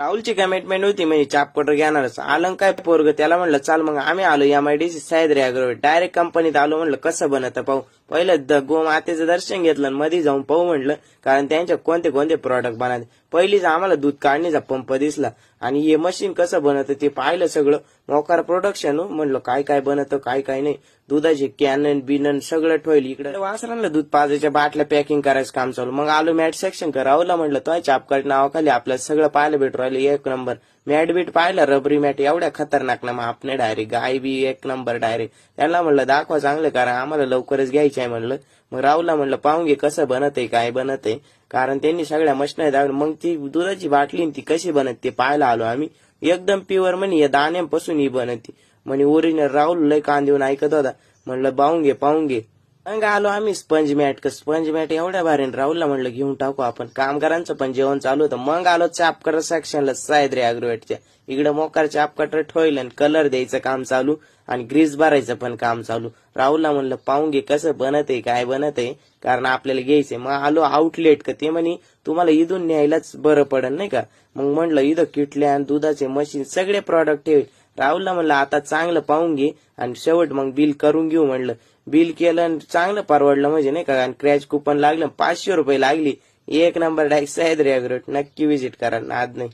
राहुलची commitment होती म्हणजे चापकटर घेणारच. आलं काय पोरग त्याला म्हणलं चाल मग आम्ही आलो M I D C Sahyadri Agrawal. Direct कंपनीत आलो म्हणलं कसं बनत पाहू? पहिलं द गोमातेचं दर्शन घेतलं आणि मध्ये जाऊन पाहू म्हणलं कारण त्यांच्या कोणते कोणते प्रॉडक्ट बनवते पहिलीच आम्हाला दूध काढण्याचा पंप दिसला आणि हे मशीन कसं बनवतं ते पाहिलं सगळं. मोकार प्रोडक्शन हो, म्हणलं काय काय बनवतं काय काय नाही. दुधाचे कॅनन बिनन सगळं ठेवलं इकडे. वासरांना दूध पाजायच्या बाटल्या पॅकिंग करायचं काम चालू. मग आलो मॅट सेक्शन करावला म्हणलं तो चापकट नावाखाली आपल्याला सगळं पाहायला भेटू राहिलं. एक नंबर मॅट बीट पाहिलं रबरी मॅट एवढ्या खतरनाक ना मग डायरेक्ट गाय बी एक नंबर डायरेक्ट त्यांना म्हणलं दाखवा चांगलं कारण आम्हाला लवकरच घ्यायचं आहे म्हणलं. मग राहुलला म्हणलं पाहून घे कसं बनत आहे काय बनत आहे कारण त्यांनी सगळ्या मशनरी दाखवलं मग ती दुधाची बाटली ती कशी बनत ते पाहायला आलो आम्ही. एकदम प्युअर म्हणे या दाण्यापासून ही बनती. म्हणे ओरिजिनल राहुल लय कान देऊन ऐकत होता. म्हणलं पाहून घे पाहून घे. मग आलो आम्ही स्पंज मॅट का स्पंज मॅट एवढ्या भारीन राहुलला म्हणलं घेऊन टाकू आपण. कामगारांचं पण जेवण चालू होतं. मग आलो चापकर सेक्शनला सायद्रे अग्रोवेटच्या इकडे मोकार चापकटर ठेवलं आणि कलर द्यायचं काम चालू आणि ग्रीस भरायचं पण काम चालू. राहुलला म्हणलं पाहून घे कसं बनत आहे काय बनत आहे कारण आपल्याला घ्यायचंय. मग आलो आउटलेट का. ते म्हणे तुम्हाला इथून न्यायलाच बरं पडेल नाही का? मग म्हणलं इथं किटल्या आणि दुधाचे मशीन सगळे प्रॉडक्ट ठेवेल राहुलला म्हणलं आता चांगलं पाहून घे आणि शेवट मग बिल करून घेऊ म्हणलं. बिल केलं आणि चांगलं परवडलं म्हणजे नाही का? आणि क्रॅच कुपन लागलं पाचशे रुपये लागली. एक नंबर डायरेक्ट सह्याद्री अग्रोट. नक्की विजिट करा नाद नाही.